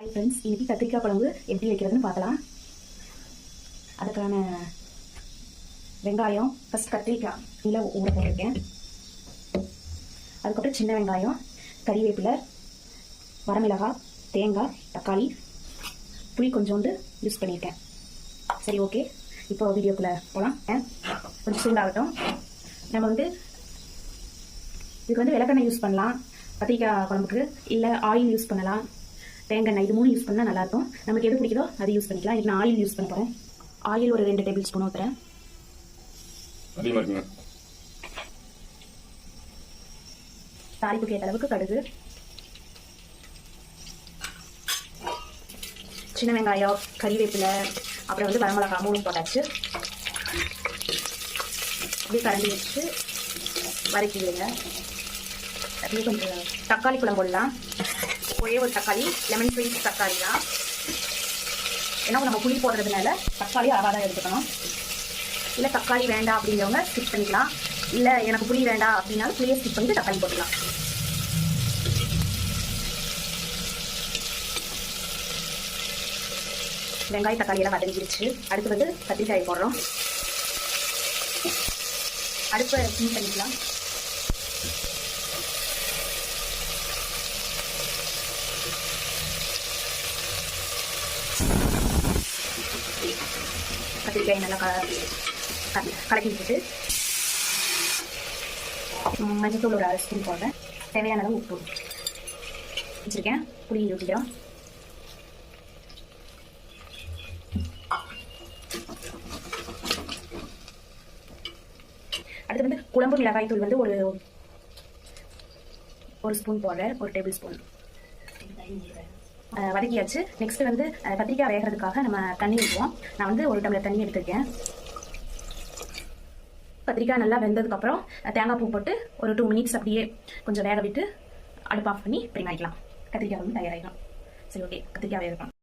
Hi friends இன்றைக்கி கத்திரிக்காய் குழம்பு எப்படி வைக்கிறதுன்னு பார்க்கலாம். அதுக்கான வெங்காயம் ஃபஸ்ட் கத்திரிக்காய் இல்லை ஊற போட்டிருக்கேன். அதுக்கப்புறம் சின்ன வெங்காயம் கறிவேப்பிலை வரமிளகாய் தேங்காய் தக்காளி புளி கொஞ்சோண்டு யூஸ் பண்ணியிருக்கேன். சரி ஓகே இப்போ வீடியோக்குள்ளே போகலாம் கொஞ்சம் சூடாகட்டும். நம்ம வந்து இதுக்கு வந்து விளக்கெண்ணெய் யூஸ் பண்ணலாம். கத்திரிக்காய் குழம்புக்கு. இல்லை ஆயில் யூஸ் பண்ணலாம். தேங்காய் எண்ணெய் இது மூணு யூஸ் பண்ணால் நல்லாயிருக்கும் நமக்கு எது பிடிக்குதோ அது யூஸ் பண்ணிக்கலாம். இதுக்கு நான் ஆயில் யூஸ் பண்ண போகிறேன் ஆயில் ஒரு ரெண்டு டேபிள் ஸ்பூன் ஊற்றுறேன் தாளிப்புக்கு ஏற்ற அளவுக்கு கடுகு. சின்ன வெங்காயம் கறிவேப்பிலை அப்புறம் வந்து வரமிளகா மூணு போட்டாச்சு. அப்படியே கரண்டி வச்சு வதக்கிடுங்க. அப்படியே கொஞ்சம் தக்காளி குழம்பு போடலாம். ஒரே ஒரு தக்காளி லெமன் ஸ்வீட் தக்காளி தான் ஏன்னா நம்ம புளி போடுறதுனால தக்காளி அழகாக தான் எடுத்துக்கணும். இல்லை தக்காளி வேண்டாம் அப்படிங்கிறவங்க ஸ்கிப் பண்ணிக்கலாம். இல்லை எனக்கு புளி வேண்டாம் அப்படின்னாலும் புளியை ஸ்கிப் பண்ணிட்டு தக்காளி போட்டுக்கலாம். வெங்காய தக்காளி எல்லாம் வதங்கிருச்சு. அடுத்து வந்து கத்திரிக்காய் போடுறோம். அடுப்பை க்ளீன் பண்ணிக்கலாம். கத்திரிக்காய் நல்லா க க- கலக்கி விட்டுட்டு மஞ்சத்தூள் ஒரு அரை ஸ்பூன் போடுறேன். தேவையான அளவு உப்பு வச்சுருக்கேன். புளி ஊற்றிக்கிறோம் அடுத்து வந்து குழம்பு மிளகாய் தூள் வந்து ஒரு ஒரு ஸ்பூன் போடுறேன். ஒரு டேபிள் ஸ்பூன். வதக்கியாச்சு. நெக்ஸ்ட் வந்து கத்திரிக்காய் வேகிறதுக்காக நம்ம தண்ணி ஊற்றுவோம் நான் வந்து ஒரு டம்ளர் தண்ணி எடுத்திருக்கேன். கத்திரிக்காய் நல்லா வெந்ததுக்கப்புறம் தேங்காய் பூ போட்டு ஒரு டூ மினிட்ஸ் அப்படியே கொஞ்சம் வேக விட்டு அடுப்பு ஆஃப் பண்ணி இப்படி மாறிக்கலாம் கத்திரிக்காய் வந்து தயாராகிடும் சரி ஓகே கத்திரிக்காய் வேகலாம்